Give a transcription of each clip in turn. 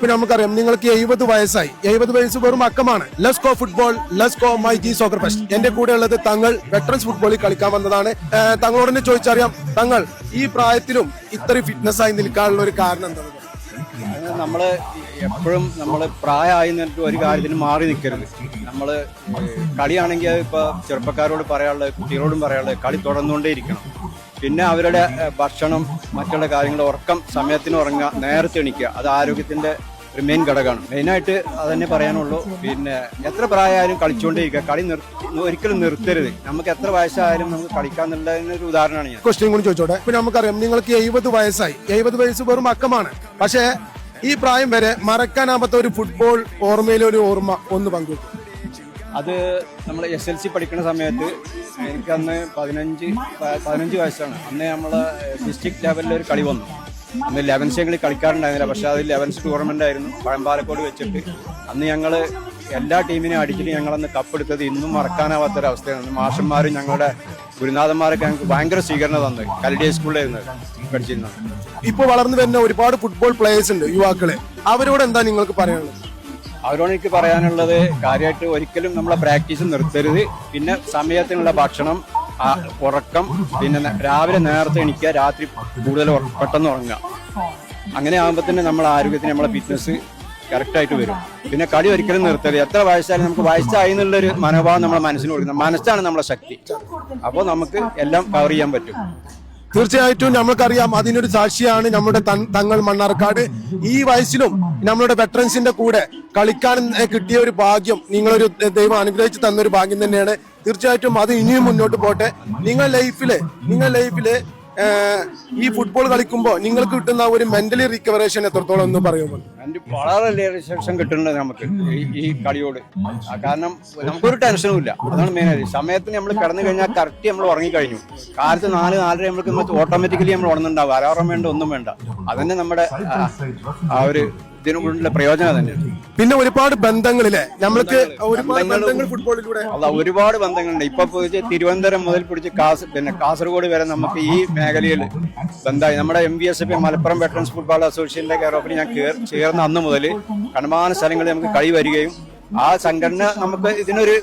ഇപ്പൊ നമുക്കറിയാം നിങ്ങൾക്ക് എഴുപത് വയസ്സായി. എഴുപത് വയസ്സ് വെറും അക്കമാണ്. Let's go football let's go myG soccer fest എന്റെ കൂടെ ഉള്ളത് തങ്ങൾ വെറ്ററൻസ് ഫുട്ബോളിൽ കളിക്കാൻ വന്നതാണ്. തങ്ങളോട് തന്നെ ചോദിച്ചറിയാം തങ്ങൾ ഈ പ്രായത്തിലും ഇത്രയും ഫിറ്റ്നസ് ആയി നിൽക്കാനുള്ള ഒരു കാരണം എന്താണ്? നമ്മൾ എപ്പോഴും നമ്മൾ പ്രായമായി നിന്നിട്ട് ഒരു കാര്യത്തിന് മാറി നിൽക്കരുത്. നമ്മൾ കളിയാണെങ്കിൽ ഇപ്പോൾ ചെറുപ്പക്കാരോട് പറയാനുള്ളത് കുട്ടികളോടും പറയാനുള്ളത് കളി തുടർന്നുകൊണ്ടേ ഇരിക്കണം. പിന്നെ അവരുടെ ഭക്ഷണം മറ്റുള്ള കാര്യങ്ങൾ ഉറക്കം സമയത്തിന് ഉറങ്ങുക നേരത്തെ എണീക്കുക. അത് ആരോഗ്യത്തിന്റെ ഒരു മെയിൻ ഘടകമാണ്. മെയിനായിട്ട് അതന്നെ പറയാനുള്ളൂ. പിന്നെ എത്ര പ്രായമായാലും കളിച്ചുകൊണ്ടേ ഇരിക്കുക കളി നിർ ഒരിക്കലും നിർത്തരുത്. നമുക്ക് എത്ര വയസ്സായാലും നമുക്ക് കളിക്കാന്നുള്ളതിന് ഒരു ഉദാഹരണമാണ് ഞാൻ. ക്വസ്റ്റ്യൻ കൂടി ചോദിച്ചോട്ടെ? പിന്നെ നമുക്കറിയാം നിങ്ങൾക്ക് എഴുപത് വയസ്സായി. എഴുപത് വയസ്സ് വെറും അക്കമാണ്. പക്ഷേ ഈ പ്രായം വരെ മറക്കാനാവാത്ത ഒരു ഫുട്ബോൾ ഓർമ്മയിലെ ഒരു ഓർമ്മ ഒന്ന് പങ്കുവെക്കും. അത് നമ്മൾ എസ് എൽ സി പഠിക്കുന്ന സമയത്ത് എനിക്കന്ന് പതിനഞ്ച് പതിനഞ്ച് വയസ്സാണ്. അന്ന് നമ്മൾ ഡിസ്ട്രിക്ട് ലെവലിൽ ഒരു കളി വന്നു. അന്ന് ലെവൻസ് ഞങ്ങൾ കളിക്കാറുണ്ടായിരുന്നില്ല. പക്ഷെ അത് ലെവൻസ് ടൂർണമെന്റ് ആയിരുന്നു. പഴമ്പാലക്കോട് വെച്ചിട്ട്. അന്ന് ഞങ്ങൾ എല്ലാ ടീമിനെയും അടിച്ചിട്ട് ഞങ്ങളന്ന് കപ്പെടുത്തത് ഇന്നും മറക്കാനാവാത്തൊരവസ്ഥയാണ്. അവസ്ഥയാണ് മാഷന്മാരും ഞങ്ങളുടെ ഗുരുനാഥന്മാരൊക്കെ ഞങ്ങൾക്ക് ഭയങ്കര സ്വീകരണം തന്നു. കലിഡിയ സ്കൂളിലായിരുന്നു പഠിച്ചിരുന്നത്. ഇപ്പോൾ വളർന്നു വരുന്ന ഒരുപാട് ഫുട്ബോൾ പ്ലേയേഴ്സ് ഉണ്ട് യുവാക്കളെ. അവരോട് എന്താ നിങ്ങൾക്ക് പറയാനുള്ളത്? അവരോട് എനിക്ക് പറയാനുള്ളത് കാര്യമായിട്ട് ഒരിക്കലും നമ്മളെ പ്രാക്ടീസ് നിർത്തരുത്. പിന്നെ സമയത്തിനുള്ള ഭക്ഷണം ഉറക്കം പിന്നെ രാവിലെ നേരത്തെ എണീക്കുക രാത്രി കൂടുതൽ പെട്ടെന്ന് ഉറങ്ങുക. അങ്ങനെ ആകുമ്പോൾ തന്നെ നമ്മളെ ആരോഗ്യത്തിന് നമ്മളെ ഫിറ്റ്നസ് കറക്റ്റായിട്ട് വരും. പിന്നെ കളി ഒരിക്കലും നിർത്തരുത്. എത്ര വയസ്സായാലും നമുക്ക് വയസ്സായി എന്നുള്ളൊരു മനോഭാവം നമ്മളെ മനസ്സിന് കൊടുക്കുന്നത് മനസ്സാണ് നമ്മളെ ശക്തി. അപ്പോൾ നമുക്ക് എല്ലാം കവർ ചെയ്യാൻ പറ്റും. തീർച്ചയായിട്ടും നമ്മൾക്കറിയാം. അതിനൊരു സാക്ഷിയാണ് നമ്മുടെ തങ്ങൾ മണ്ണാർക്കാട്. ഈ വയസ്സിലും നമ്മുടെ വെറ്ററൻസിന്റെ കൂടെ കളിക്കാൻ കിട്ടിയ ഒരു ഭാഗ്യം നിങ്ങളൊരു ദൈവം അനുഗ്രഹിച്ച് തന്നൊരു ഭാഗ്യം തന്നെയാണ്. തീർച്ചയായിട്ടും അത് ഇനിയും മുന്നോട്ട് പോട്ടെ. നിങ്ങൾ ലൈഫിൽ നിങ്ങൾ ലൈഫിൽ ഈ ഫുട്ബോൾ കളിക്കുമ്പോൾ നിങ്ങൾക്ക് കിട്ടുന്ന ഒരു മെന്റലി റിക്കവറേഷൻ എത്രത്തോളം എന്ന് പറയുമ്പോൾ വളരെ റിസപ്ഷൻ കിട്ടുന്നുണ്ട് നമുക്ക് ഈ- കളിയോട്. കാരണം നമുക്കൊരു ടെൻഷനും ഇല്ല. അതാണ് മെയിൻ ആയിട്ട്. സമയത്തിന് നമ്മൾ കിടന്നു കഴിഞ്ഞാൽ കറക്റ്റ് നമ്മൾ ഉറങ്ങിക്കഴിഞ്ഞു. കാലത്ത് നാല് നാലര നമ്മൾക്ക് ഓട്ടോമാറ്റിക്കലി നമ്മൾ ഉണർന്നുണ്ടാവും. അലാറം വേണ്ട ഒന്നും വേണ്ട. അതന്നെ നമ്മുടെ ആ ഒരു ഇതിനു കൊണ്ടുള്ള പ്രയോജനം തന്നെയാണ്. പിന്നെ ഒരുപാട് ബന്ധങ്ങളില്ലേ നമ്മൾക്ക് ഒരുപാട് ബന്ധങ്ങൾ ഫുട്ബോളിലൂടെ. അല്ല ഒരുപാട് ബന്ധങ്ങളുണ്ട്. ഇപ്പൊ പിടിച്ച് തിരുവനന്തപുരം മുതൽ പിടിച്ച് കാസ് പിന്നെ കാസർഗോഡ് വരെ നമുക്ക് ഈ മേഖലയിൽ ബന്ധമായി നമ്മുടെ M B S F Malappuram veterans football അസോസിയേഷന്റെ കെയറോഫിൽ ഞാൻ കേർ- ചേർന്ന അന്ന് മുതൽ കണമാന സ്ഥലങ്ങളിൽ നമുക്ക് കളി വരികയും ആ സംഘടന നമുക്ക് ഇതിനൊരു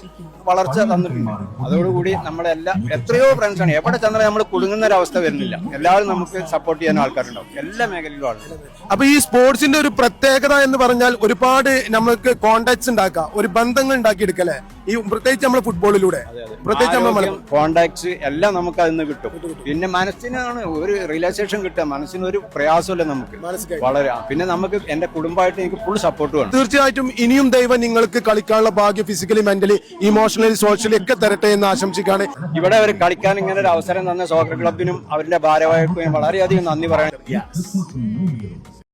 വളർച്ച തന്നിട്ടുണ്ട്. അതോടുകൂടി നമ്മളെല്ലാ എത്രയോ ഫ്രണ്ട്സാണ് എവിടെ ചെന്നാലും നമ്മൾ കുടുങ്ങുന്ന ഒരു അവസ്ഥ വരുന്നില്ല. എല്ലാവരും നമുക്ക് സപ്പോർട്ട് ചെയ്യാൻ ആൾക്കാരുണ്ടാവും. എല്ലാ മേഖലയിലും ആളുകൾ അപ്പൊ ഈ സ്പോർട്സിന്റെ ഒരു പ്രത്യേകത എന്ന് പറഞ്ഞാൽ ഒരുപാട് നമ്മൾക്ക് കോണ്ടാക്ട്സ് ഉണ്ടാക്കാം ഒരു ബന്ധങ്ങൾ ഉണ്ടാക്കിയെടുക്കല്ലേ? ഈ പ്രത്യേകിച്ച് നമ്മൾ ഫുട്ബോളിലൂടെ പ്രത്യേകിച്ച് നമ്മൾ കോണ്ടാക്ട്സ് എല്ലാം നമുക്ക് അതിൽ നിന്ന് കിട്ടും. പിന്നെ മനസ്സിനാണ് ഒരു റിലാക്സേഷൻ കിട്ടുക. മനസ്സിന് ഒരു പ്രയാസമല്ല നമുക്ക്. വളരെ. പിന്നെ നമുക്ക് എന്റെ കുടുംബമായിട്ട് എനിക്ക് ഫുൾ സപ്പോർട്ട് വേണം. തീർച്ചയായിട്ടും ഇനിയും ദൈവം നിങ്ങൾക്ക് കളിക്കാനുള്ള ഭാഗ്യം ഫിസിക്കലി മെന്റലി ഇമോഷണലി സോഷ്യലി ഒക്കെ തരട്ടെ എന്ന് ആശംസിക്കാണ് ഇവിടെ അവർ കളിക്കാൻ ഇങ്ങനെ ഒരു അവസരം തന്ന സോക്കർ ക്ലബിനും അവരുടെ ഭാരവാഹിക്കും വളരെയധികം നന്ദി പറയാൻ